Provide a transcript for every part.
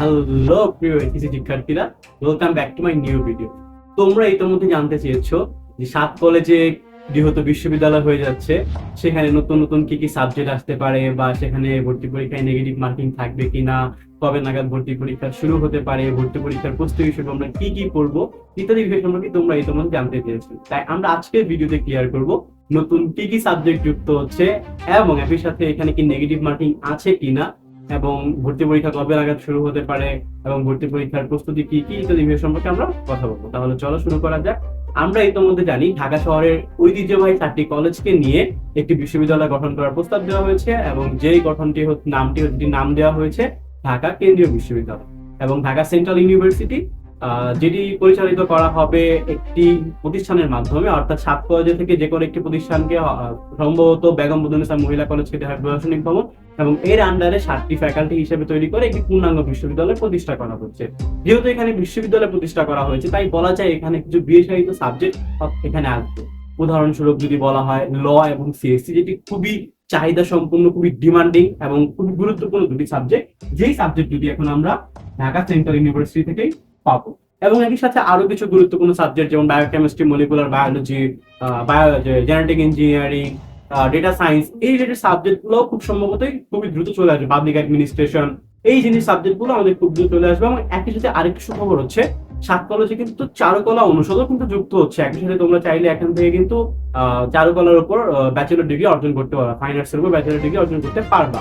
Hello প্রিয় শিক্ষার্থীরা welcome back to my new video তোমরা ইতিমধ্যে জানতে চেয়েছো যে সাত কলেজে যেহেতু বিশ্ববিদ্যালয় হয়ে যাচ্ছে, সেখানে নতুন নতুন কি কি সাবজেক্ট আসতে পারে বা সেখানে ভর্তি পরীক্ষায় নেগেটিভ মার্কিং থাকবে কিনা, কবে নাগাদ ভর্তি পরীক্ষা শুরু হতে পারে, ভর্তি পরীক্ষার প্রস্তুতি হিসেবে আমরা কি কি পড়ব, ইত্যাদি বিষয় সম্পর্কে তোমরা ইতিমধ্যে জানতে চেয়েছো। তাই আমরা আজকের ভিডিওতে ক্লিয়ার করব নতুন কি কি সাবজেক্ট যুক্ত হচ্ছে এবং একই সাথে এখানে কি নেগেটিভ মার্কিং আছে কিনা এবং ভর্তি পরীক্ষা কবে নাগাদ শুরু হতে পারে এবং ভর্তি পরীক্ষার প্রস্তুতি কি কি ইত্যাদি বিষয় সম্পর্কে আমরা কথা বলব। তাহলে চলো শুরু করা যাক। আমরা ইতিমধ্যে জানি ঢাকা শহরের ঐতিহ্যবাহী চারটি কলেজকে নিয়ে একটি বিশ্ববিদ্যালয় গঠন করার প্রস্তাব দেওয়া হয়েছে এবং যেই গঠনটি নামটি নাম দেওয়া হয়েছে ঢাকা কেন্দ্রীয় বিশ্ববিদ্যালয় এবং ঢাকা সেন্ট্রাল ইউনিভার্সিটি যেটি পরিচালিত করা হবে একটি প্রতিষ্ঠানের মাধ্যমে, অর্থাৎ সাত কলেজে থেকে যে কোনো একটি প্রতিষ্ঠানকে সম্ভবত বেগম বদরুন্নেসা মহিলা কলেজ দেওয়া হয় প্রশাসনিক ভবন, এবং এর আন্ডারে সাতটি ফ্যাকাল্টি হিসেবে তৈরি করে একটি পূর্ণাঙ্গ বিশ্ববিদ্যালয় প্রতিষ্ঠা করা হচ্ছে। যেহেতু এখানে বিশ্ববিদ্যালয় প্রতিষ্ঠা করা হয়েছে, তাই বলা যায় এখানে কিছু বিশেষায়িত সাবজেক্ট এখানে আসবে। উদাহরণস্বরূপ যদি বলা হয় ল এবং সিএসসি যেটি খুবই চাহিদা সম্পূর্ণ খুবই ডিমান্ডিং এবং খুবই গুরুত্বপূর্ণ দুটি সাবজেক্ট যেই সাবজেক্ট যদি এখন আমরা ঢাকা সেন্ট্রাল ইউনিভার্সিটি থেকেই পাবো। এবং একই সাথে আরও কিছু গুরুত্বপূর্ণ সাবজেক্ট যেমন biochemistry molecular biology bio genetic engineering data science এই রিলেটেড সাবজেক্টগুলো খুব সম্ভবতই খুবই দ্রুত চলে আসবে। পাবলিক অ্যাডমিনিস্ট্রেশন এই জিনিস সাবজেক্টগুলো আমাদের খুব দ্রুত চলে আসবে এবং একই সাথে আরেকটি সুখবর হচ্ছে সাত কলেজে কিন্তু চারুকলা অনুষদও কিন্তু যুক্ত হচ্ছে। একই সাথে তোমরা চাইলে এখান থেকে কিন্তু চারুকলার উপর ব্যাচেলর ডিগ্রি অর্জন করতে পারবা ফাইন আর্টসের উপর ব্যাচেলর ডিগ্রি অর্জন করতে পারবা।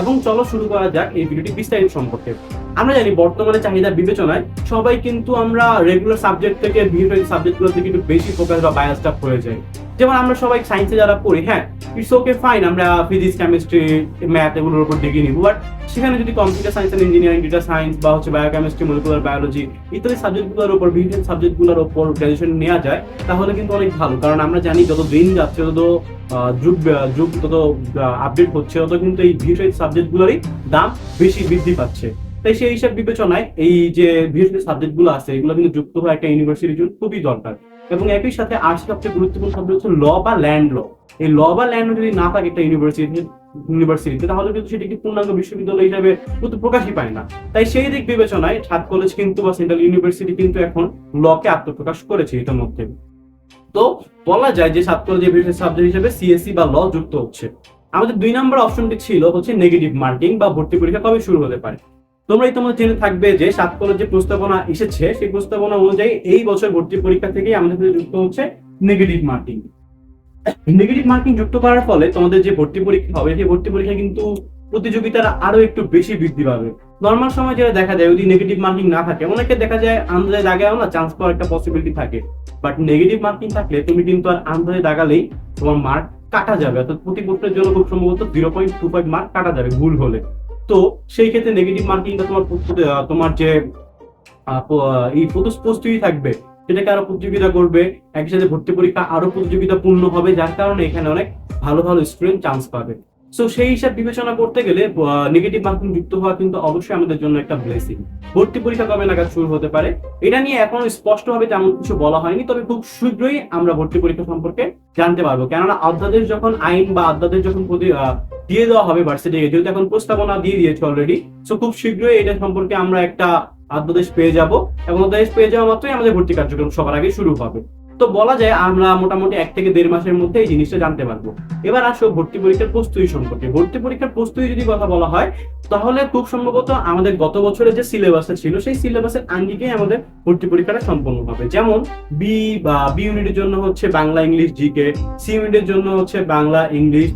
এবং চলো শুরু করা যাক এই ভিডিওটি বিস্তারিত সম্পর্কে। আমরা জানি বর্তমানে চাহিদা বিবেচনায়, সবাই কিন্তু আমরা রেগুলার সাবজেক্ট থেকে, বিভিন্ন সাবজেক্টগুলোর দিকে একটু বেশি ফোকাস বা বায়াসটা হয়ে যায়। যেমন আমরা সবাই সায়েন্সে যারা পড়ি হ্যাঁ ইটস ওকে ফাইন আমরা ফিজিক্স কেমিস্ট্রি ম্যাথ এগুলোর উপর ডিগ্রি নিব বাট সেখানে যদি computer science and engineering data science বা হচ্ছে বায়োকেমিস্ট্রি মলিকুলার বায়োলজি ইত্যাদি সাবজেক্টগুলোর উপর, বিভিন্ন সাবজেক্টগুলোর উপর গ্র্যাজুয়েশন নেওয়া যায়, তাহলে কিন্তু অনেক ভালো। কারণ আমরা জানি যত দিন যাচ্ছে, তত যুগ যুগ, তত আপডেট হচ্ছে, তত কিন্তু এই বিষয় সাবজেক্টগুলোরই দাম বেশি বৃদ্ধি পাচ্ছে। তাই সেই হিসাব বিবেচনায় এই যে বিশেষ সাবজেক্টগুলো আছে, এগুলো কিন্তু যুক্ত হওয়া একটা ইউনিভার্সিটির জন্য খুবই দরকার। এবং একই সাথে আর্টস সবচেয়ে গুরুত্বপূর্ণ সাবজেক্ট হচ্ছে ল বা ল্যান্ড ল এই ল বা ল্যান্ড যদি না থাকে একটা ইউনিভার্সিটি ইউনিভার্সিটিতে তাহলে কিন্তু সেটি কি পূর্ণাঙ্গ বিশ্ববিদ্যালয় হিসাবে কিন্তু প্রকাশই পায় না। তাই সেই দিক বিবেচনায় সাত কলেজ কিন্তু বা সেন্ট্রাল ইউনিভার্সিটি কিন্তু এখন লকে আত্মপ্রকাশ করেছে এটার মধ্যে। তো বলা যায় যে সাত কলেজের বিশেষ সাবজেক্ট হিসেবে সিএসসি বা ল যুক্ত হচ্ছে। আমাদের দুই নম্বর অপশনটি ছিল হচ্ছে নেগেটিভ মার্কিং বা ভর্তি পরীক্ষা কবে শুরু হতে পারে? তোমরা ইতিমধ্যে জেনে থাকবে যে সাত যে প্রস্তাবনা এসেছে, সেই প্রস্তাবনা অনুযায়ী এই বছর ভর্তি পরীক্ষা থেকেই আমাদের সাথে যুক্ত হচ্ছে নেগেটিভ মার্কিং নেগেটিভ মার্কিং যুক্ত করার ফলে তোমাদের যে ভর্তি পরীক্ষা হবে, সেই ভর্তি পরীক্ষা কিন্তু প্রতিযোগিতার আরও একটু বেশি বৃদ্ধি পাবে। নর্মাল সময় যেটা দেখা যায়, যদি নেগেটিভ মার্কিং না থাকে, অনেকে দেখা যায় আন্দাজে দাগাও না চান্স পাওয়ার একটা পসিবিলিটি থাকে। বাট নেগেটিভ মার্কিং থাকলে তুমি কিন্তু আর আন্দাজে দাগালেই তোমার মার্ক কাটা যাবে। অর্থাৎ প্রতি প্রশ্নের জন্য খুব সম্ভবত zero point two five mark কাটা যাবে ভুল হলে। তো সেই ক্ষেত্রে নেগেটিভ মার্কিংটা তোমার তোমার যে এই প্রস্তুতি থাকবে। সেটাকে আরও প্রতিযোগিতা করবে। একই সাথে ভর্তি পরীক্ষা আরও প্রতিযোগিতাপূর্ণ হবে, যার কারণে এখানে অনেক ভালো ভালো স্টুডেন্ট চান্স পাবে। সো সেই হিসাব বিবেচনা করতে গেলে নেগেটিভ মার্কিং যুক্ত হওয়া কিন্তু অবশ্যই আমাদের জন্য একটা ব্লেসিং ভর্তি পরীক্ষা কবে নাগাদ শুরু হতে পারে? এটা নিয়ে এখনও স্পষ্টভাবে তেমন কিছু বলা হয়নি, তবে খুব শীঘ্রই আমরা ভর্তি পরীক্ষা সম্পর্কে জানতে পারব। কেননা অধ্যাদেশ যখন আইন বা অধ্যাদেশ যখন দিয়ে দেওয়া হবে ভার্সিটিকে যেহেতু এখন প্রস্তাবনা দিয়ে দিয়েছে অলরেডি সো খুব শীঘ্রই এটা সম্পর্কে আমরা একটা অধ্যাদেশ পেয়ে যাব এবং অধ্যাদেশ পেয়ে যাওয়া মাত্রই আমাদের ভর্তি কার্যক্রম সবার আগে শুরু হবে। তো বলা যায় আমরা মোটামুটি এক থেকে দেড় মাসের মধ্যে এই জিনিসটা জানতে পারব। এবার আসো ভর্তি পরীক্ষার প্রস্তুতি সম্পর্কে। ভর্তি পরীক্ষার প্রস্তুতি যদি কথা বলা হয়, তাহলে খুব সম্ভবত আমাদের গত বছরের যে সিলেবাসটা ছিল, সেই সিলেবাসের আঙ্গিকেই আমাদের ভর্তি পরীক্ষাটা সম্পন্ন হবে। যেমন বি বা বি ইউনিটের জন্য হচ্ছে বাংলা, ইংলিশ জিকে সি ইউনিটের জন্য হচ্ছে বাংলা, ইংলিশ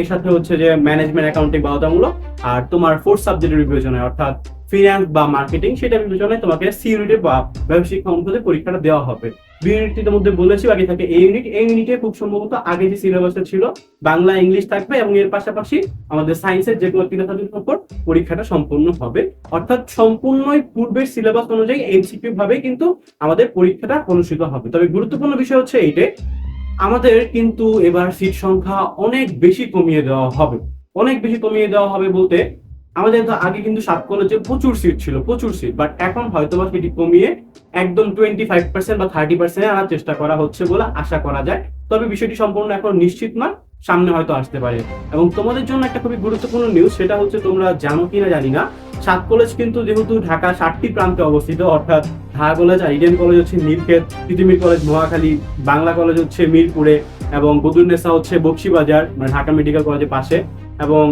এর সাথে হচ্ছে যে ম্যানেজমেন্ট অ্যাকাউন্টিং বাধ্যতামূলক, আর তোমার ফোর্থ সাবজেক্টের বিবেচনায়, অর্থাৎ ফিনান্স বা মার্কেটিং সেটা বিবেচনায় তোমাকে সি ইউনিটে বা ব্যবসায়িক অনুষদে পরীক্ষাটা দেওয়া হবে। বি ইউনিটের মধ্যে বলেছি, বাকি থাকে এই ইউনিট এই ইউনিটে খুব সম্ভবত আগে যে সিলেবাসটা ছিল, বাংলা, ইংলিশ থাকবে এবং এর পাশাপাশি আমাদের সায়েন্সের যে কোনো তিন সাবজেক্টের উপর পরীক্ষাটা সম্পূর্ণ হবে। অর্থাৎ সম্পূর্ণই পূর্বের সিলেবাস অনুযায়ী এমসিকিউ ভাবে কিন্তু আমাদের পরীক্ষাটা অনুষ্ঠিত হবে। তবে গুরুত্বপূর্ণ বিষয় হচ্ছে এইটাই আমাদের কিন্তু এবার সিট সংখ্যা অনেক বেশি কমিয়ে দেওয়া হবে। অনেক বেশি কমিয়ে দেওয়া হবে বলতে আমাদের তো আগে কিন্তু সাত কলেজে প্রচুর সিট ছিল, প্রচুর সিট বাট এখন হয়তো বা সেটি কমিয়ে একদম টোয়েন্টি ফাইভ পার্সেন্ট বা থার্টি পার্সেন্ট আনার চেষ্টা করা হচ্ছে বলে আশা করা যায়। তবে বিষয়টি সম্পূর্ণ এখন নিশ্চিত নয়, সামনে হয়তো আসতে পারে। এবং তোমাদের জন্য একটা খুবই গুরুত্বপূর্ণ নিউজ সেটা হচ্ছে তোমরা জানো কিনা জানি না, সাত কলেজ কিন্তু যেহেতু ঢাকা সাতটি প্রান্তে অবস্থিত, অর্থাৎ ঢাকা কলেজ আর ইডেন কলেজ হচ্ছে নীলক্ষেত তিতুমির কলেজ মহাখালী, বাংলা কলেজ হচ্ছে মিরপুরে, এবং বদুন্নেসা হচ্ছে বক্সিবাজার মানে ঢাকা মেডিকেল কলেজের পাশে। এবং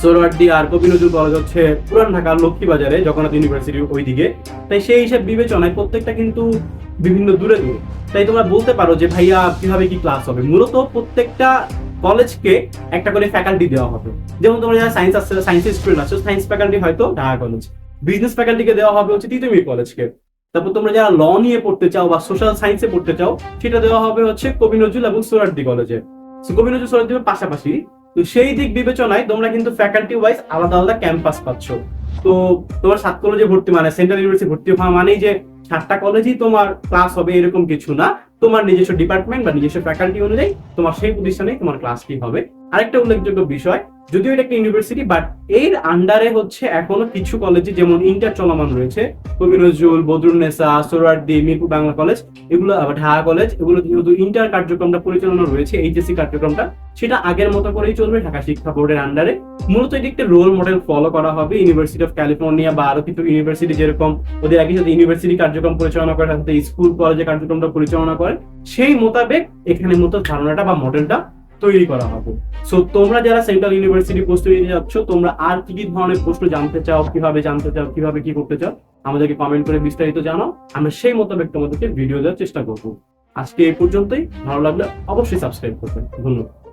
সোহরাওয়ার্দী আর কবি নজরুল পুরান ঢাকার লক্ষ্মীবাজারে, জগন্নাথ ইউনিভার্সিটির ওইদিকে। তাই সেই হিসাব বিবেচনায় প্রত্যেকটা কিন্তু বিভিন্ন দূরে দূরে। তাই তোমরা বলতে পারো যে, ভাইয়া, কীভাবে কি ক্লাস হবে? মূলত প্রত্যেকটা কলেজকে একটা করে ফ্যাকাল্টি দেওয়া হবে। যেমন তোমরা যারা সায়েন্স আছে সায়েন্সের স্টুডেন্ট আছো সায়েন্স ফ্যাকাল্টি হয়তো ঢাকা কলেজ বিজনেস ফ্যাকাল্টিকে দেওয়া হবে হচ্ছে তিতুমির কলেজকে তারপর তোমরা যারা ল নিয়ে পড়তে চাও বা সোশ্যাল সায়েন্সে পড়তে চাও, সেটা দেওয়া হবে হচ্ছে কবি নজরুল এবং সোহরার্দি কলেজে কবি নজরুল সোহরার্দির পাশাপাশি তো সেই দিক বিবেচনায় তোমরা কিন্তু ফ্যাকাল্টি ওয়াইজ আলাদা আলাদা ক্যাম্পাস পাচ্ছ। তো তোমার সাত কলেজে ভর্তি মানে সেন্ট্রাল ইউনিভার্সিটি ভর্তি হওয়া মানেই যে সাতটা কলেজই তোমার ক্লাস হবে এরকম কিছু না। তোমার নিজস্ব ডিপার্টমেন্ট বা নিজস্ব ফ্যাকাল্টি অনুযায়ী তোমার সেই প্রতিষ্ঠানে তোমার ক্লাসটি হবে। আরেকটা উল্লেখযোগ্য বিষয়, যদিও এটা একটা ইউনিভার্সিটি বাট এর আন্ডারে হচ্ছে এখনও কিছু কলেজে যেমন ইন্টার চলমান রয়েছে, কবি নজরুল বদরুন্নেসা সোরারদি মিরপুর বাংলা কলেজ এগুলো ঢাকা কলেজ এগুলো যেহেতু ইন্টার কার্যক্রমটা পরিচালনা রয়েছে এইচএসসি কার্যক্রমটা, সেটা আগের মতো করেই চলবে ঢাকা শিক্ষা বোর্ডের আন্ডারে মূলত এটি একটা রোল মডেল ফলো করা হবে ইউনিভার্সিটি অফ ক্যালিফোর্নিয়া বা আরও কিছু ইউনিভার্সিটি যেরকম ওদের একই সাথে ইউনিভার্সিটি কার্যক্রম পরিচালনা করে, সাথে স্কুল কলেজে কার্যক্রমটা পরিচালনা করে। সেই মোতাবেক এখানে মতো ধারণাটা বা মডেলটা তৈরি করা হবে। সো তোমরা যারা সেন্ট্রাল ইউনিভার্সিটি প্রস্তুতি নিয়ে যাচ্ছ, তোমরা আর কি কি ধরনের প্রশ্ন জানতে চাও, কীভাবে জানতে চাও, কীভাবে কি করতে চাও, আমাদেরকে কমেন্ট করে বিস্তারিত জানাও। আমরা সেই মোতাবেক তোমাদেরকে ভিডিও দেওয়ার চেষ্টা করব। আজকে এই পর্যন্তই। ভালো লাগলে অবশ্যই সাবস্ক্রাইব করবেন। ধন্যবাদ।